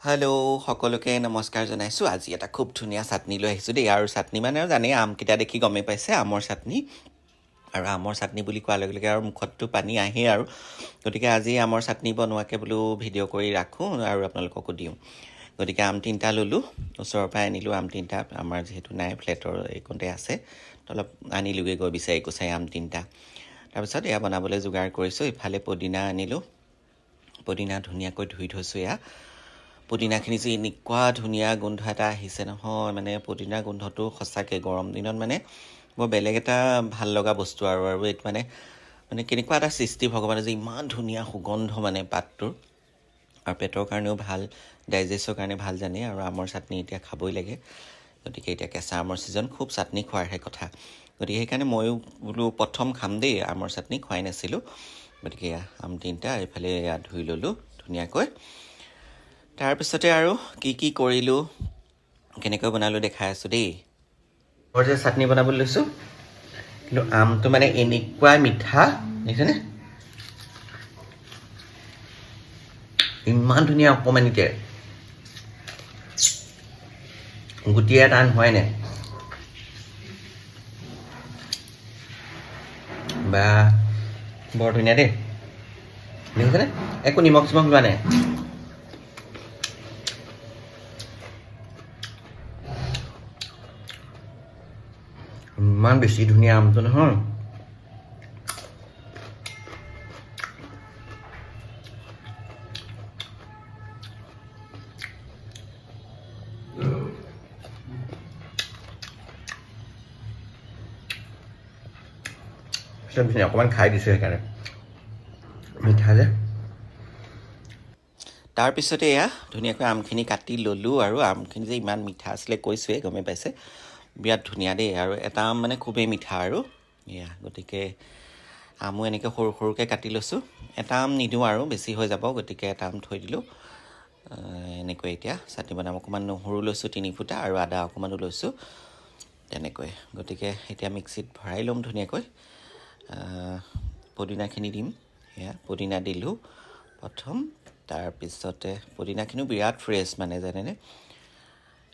Hello সকলোকে নমস্কাৰ জনাইছোঁ। আজি এটা খুব ধুনীয়া চাটনি লৈ আহিছোঁ দেই। আৰু চাটনি মানে আৰু জানেই আমকেইটা দেখি গমেই পাইছে আমৰ চাটনি। আৰু আমৰ চাটনি বুলি কোৱাৰ লগে লগে আৰু মুখততো পানী আহেই আৰু। গতিকে আজি আমৰ চাটনি বনোৱাকৈ বোলো ভিডিঅ' কৰি ৰাখোঁ আৰু আপোনালোককো দিওঁ। গতিকে আম তিনিটা ল'লোঁ ওচৰৰ পৰাই আনিলোঁ আম তিনিটা। আমাৰ যিহেতু নাই ফ্লেটৰ এইকণতে আছে। অলপ আনিলোঁগৈ গৈ বিচাৰি কুচাৰি আম তিনিটা। তাৰপিছত এয়া বনাবলৈ যোগাৰ কৰিছোঁ। ইফালে পদিনা আনিলোঁ। পদিনা ধুনীয়াকৈ ধুই থৈছোঁ এয়া। পদিনাখিনি যে এনেকুৱা ধুনীয়া গোন্ধ এটা আহিছে নহয় মানে পদিনা গোন্ধটো সঁচাকৈ গৰম দিনত মানে বৰ বেলেগ এটা ভাল লগা বস্তু আৰু আৰু এইটো মানে মানে কেনেকুৱা এটা সৃষ্টি ভগৱানে যে ইমান ধুনীয়া সুগন্ধ মানে পাতটোৰ। আৰু পেটৰ কাৰণেও ভাল ডাইজেষ্টৰ কাৰণে ভাল জানে আৰু আমৰ চাটনি এতিয়া খাবই লাগে। গতিকে এতিয়া কেঁচা আমৰ ছিজন খুব চাটনি খোৱাৰহে কথা। গতিকে সেইকাৰণে ময়ো বোলো প্ৰথম খাম দেই আমৰ চাটনি খুৱাই নাছিলোঁ। গতিকে আম তিনিটা এইফালে এয়া ধুই ল'লোঁ ধুনীয়াকৈ। তাৰপিছতে আৰু কি কি কৰিলোঁ, কেনেকৈ বনালোঁ দেখাই আছোঁ দেই। ঘৰ যে চাটনি বনাবলৈ লৈছোঁ, কিন্তু আমটো মানে এনেকুৱা মিঠা, দেখিছেনে? ইমান ধুনীয়া অকণমানিতে গুটিয়ে টান হয় নাই। বা, বৰ ধুনীয়া দেই। দেখিছেনে? একো নিমখ চিমখ লোৱা নাই। ইমান বেছি ধুনীয়া আমটো নহয়। অকণমান খাই দিছোঁ সেইকাৰণে। মিঠা যে। তাৰপিছতে এয়া, ধুনীয়াকৈ আমখিনি কাটি ল'লোঁ আৰু আমখিনি যে ইমান মিঠা আছিলে কৈছোঁৱে গমেই পাইছে। বিৰাট ধুনীয়া দেই আৰু এটা আম মানে খুবেই মিঠা আৰু। এয়া গতিকে আমো এনেকৈ সৰু সৰুকৈ কাটি লৈছোঁ। এটা আম নিদিওঁ আৰু বেছি হৈ যাব গতিকে এটা আম থৈ দিলোঁ। এনেকৈ এতিয়া চাটনি বনাম অকণমান নহৰু লৈছোঁ তিনি ফুটা আৰু আদা অকণমানো লৈছোঁ। তেনেকৈ গতিকে এতিয়া মিক্সিত ভৰাই ল'ম ধুনীয়াকৈ। পদিনাখিনি দিম সেয়া পদিনা দিলোঁ প্ৰথম। তাৰপিছতে পদিনাখিনিও বিৰাট ফ্ৰেছ মানে জানেনে?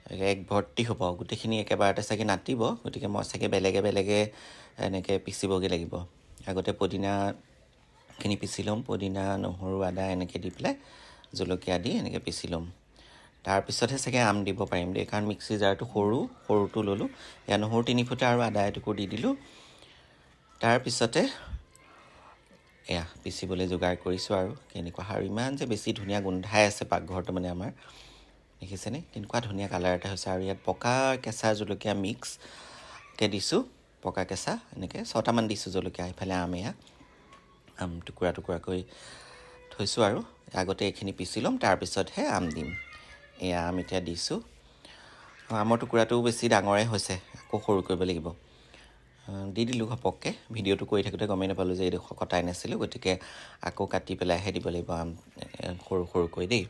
এক ভৰ্তি হ'ব। গোটেইখিনি একেবাৰতে চাগে নাটিব গতিকে মই চাগে বেলেগে বেলেগে এনেকৈ পিচিবগৈ লাগিব। আগতে পদিনাখিনি পিচি ল'ম পদিনা নহৰু আদা এনেকৈ দি পেলাই জলকীয়া দি এনেকৈ পিচি ল'ম। তাৰপিছতহে চাগে আম দিব পাৰিম দেই কাৰণ মিক্সি জাৰটো সৰু সৰুটো ল'লোঁ। এয়া নহৰু তিনি ফুটা আৰু আদা এটুকুৰ দি দিলোঁ। তাৰপিছতে এয়া পিচিবলৈ যোগাৰ কৰিছোঁ আৰু। কেনেকুৱা আৰু ইমান যে বেছি ধুনীয়া গোন্ধাই আছে পাকঘৰটো মানে আমাৰ। দেখিছেনে? কেনেকুৱা ধুনীয়া কালাৰ এটা হৈছে আৰু ইয়াত পকা কেঁচা জলকীয়া মিক্সকৈ দিছোঁ পকা কেঁচা এনেকৈ ছটামান দিছোঁ জলকীয়া এইফালে আম এয়া। আম টুকুৰা টুকুৰাকৈ থৈছোঁ আৰু আগতে এইখিনি পিচি ল'ম তাৰপিছতহে আম দিম। এয়া আম এতিয়া দিছোঁ। আমৰ টুকুৰাটোও বেছি ডাঙৰে হৈছে আকৌ সৰু কৰিব লাগিব। দি দিলোঁ ঘপককৈ ভিডিঅ'টো কৰি থাকোঁতে গমেই নাপালোঁ যে এইডোখৰ কটাই নাছিলোঁ গতিকে আকৌ কাটি পেলাইহে দিব লাগিব আম সৰু সৰুকৈ দেই।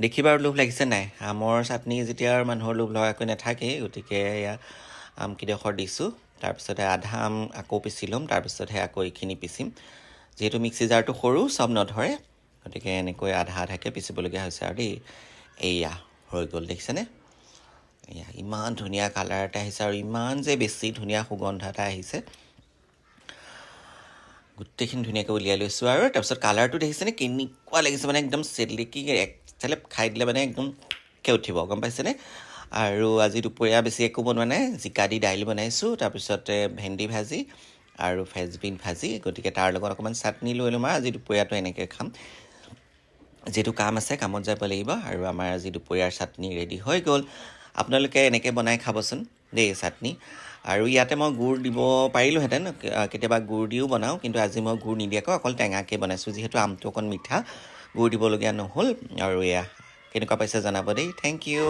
দেখি বাৰু লোভ লাগিছে নাই? আমৰ চাটনি যেতিয়া আৰু মানুহৰ লোভ লগাকৈ নাথাকেই গতিকে এয়া আমকেইডোখৰ দিছোঁ। তাৰপিছতে আধা আম আকৌ পিচি ল'ম তাৰপিছতহে আকৌ এইখিনি পিচিম। যিহেতু মিক্সি জাৰটো সৰু চব নধৰে। গতিকে এনেকৈ আধা আধাকৈ পিচিবলগীয়া হৈছে আৰু দেই। এইয়া হৈ গ'ল দেখিছেনে? এয়া ইমান ধুনীয়া কালাৰ এটা আহিছে আৰু ইমান যে বেছি ধুনীয়া সুগন্ধ এটা আহিছে। গোটেইখিনি ধুনীয়াকৈ উলিয়াই লৈছোঁ আৰু। তাৰপিছত কালাৰটো দেখিছেনে? কেনেকুৱা লাগিছে মানে একদম চেলেকি এক চেলেপ খাই দিলে মানে একদম কে উঠিব গম পাইছেনে? আৰু আজি দুপৰীয়া বেছি একো বনোৱা নাই জিকা দি দাইল বনাইছোঁ তাৰপিছতে ভেন্দি ভাজি আৰু ফ্ৰেঞ্চবিন ভাজি গতিকে তাৰ লগত অকণমান চাটনি লৈ ল'ম আৰু আজি দুপৰীয়াটো এনেকৈ খাম। যিহেতু কাম আছে কামত যাব লাগিব আৰু আমাৰ আজি দুপৰীয়াৰ চাটনি ৰেডি হৈ গ'ল। আপোনালোকে এনেকৈ বনাই খাবচোন দেই চাটনি। আৰু ইয়াতে মই গুড় দিব পাৰিলোঁহেঁতেন কেতিয়াবা গুড় দিও বনাওঁ কিন্তু আজি মই গুড় নিদিয়াকৈ অকল টেঙাকৈ বনাইছোঁ যিহেতু আমটো অকণ মিঠা। গুড় দিবলগীয়া নহ'ল। আৰু এয়া কেনেকুৱা পাইছে জনাব দেই। Thank U